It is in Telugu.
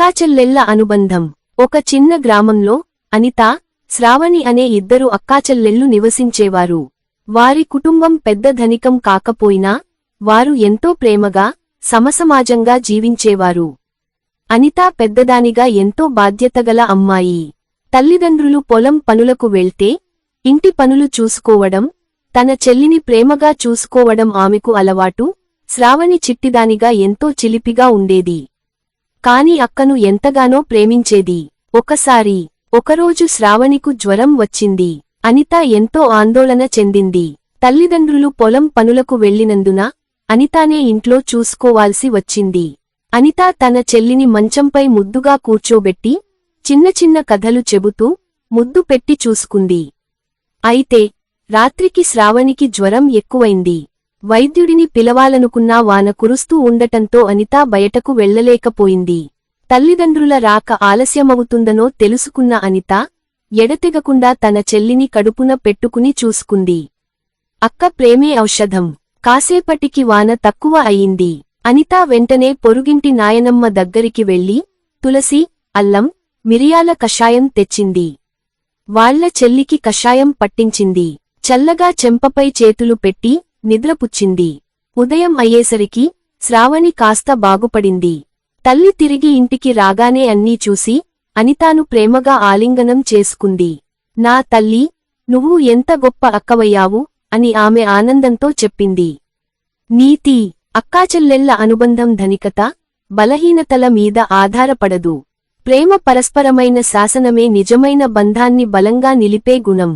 అక్కాచెల్లెళ్ళ అనుబంధం. ఒక చిన్న గ్రామంలో అనిత శ్రావణి అనే ఇద్దరు అక్కాచెల్లెళ్ళు నివసించేవారు. వారి కుటుంబం పెద్ద ధనికం కాకపోయినా వారు ఎంతో ప్రేమగా సమసమాజంగా జీవించేవారు. అనిత పెద్దదానిగా ఎంతో బాధ్యతగల అమ్మాయి. తల్లిదండ్రులు పొలం పనులకు వెళ్తే ఇంటి పనులు చూసుకోవడం తన చెల్లిని ప్రేమగా చూసుకోవడం ఆమెకు అలవాటు. శ్రావణి చిట్టిదానిగా ఎంతో చిలిపిగా ఉండేది. కాని అక్కను ఎంతగానో ప్రేమించేది. ఒకసారి ఒకరోజు శ్రావణికు జ్వరం వచ్చింది. అనిత ఎంతో ఆందోళన చెందింది. తల్లిదండ్రులు పొలం పనులకు వెళ్ళినందున అనితానే ఇంట్లో చూసుకోవాల్సి వచ్చింది. అనిత తన చెల్లిని మంచంపై ముద్దుగా కూర్చోబెట్టి చిన్న చిన్న కథలు చెబుతూ ముద్దు పెట్టి చూసుకుంది. అయితే రాత్రికి శ్రావణికి జ్వరం ఎక్కువైంది. వైద్యుడిని పిలవాలనుకున్నా వాన కురుస్తూ ఉండటంతో అనిత బయటకు వెళ్ళలేకపోయింది తల్లిదండ్రుల రాక ఆలస్యమవుతుందనో తెలుసుకున్న అనిత ఎడతెగకుండా తన చెల్లిని కడుపున పెట్టుకుని చూసుకుంది. అక్క ప్రేమే ఔషధం. కాసేపటికి వాన తక్కువ అయింది. అనిత వెంటనే పొరుగింటి నాయనమ్మ దగ్గరికి వెళ్ళి తులసి అల్లం మిరియాల కషాయం తెచ్చింది. వాళ్ళ చెల్లికి కషాయం పట్టించింది. చల్లగా చెంపపై చేతులు పెట్టి నిద్రపుచ్చింది. ఉదయం అయ్యేసరికి శ్రావణి కాస్త బాగుపడింది. తల్లి తిరిగి ఇంటికి రాగానే అన్నీ చూసి అనితాను ప్రేమగా ఆలింగనం చేసుకుంది. నా తల్లి నువ్వు ఎంత గొప్ప అక్కవయ్యావు అని ఆమె ఆనందంతో చెప్పింది. నీతి అక్కాచెల్లెళ్ళ అనుబంధం ధనికత బలహీనతల మీద ఆధారపడదు. ప్రేమ పరస్పరమైన శాసనమే నిజమైన బంధాన్ని బలంగా నిలిపే గుణం.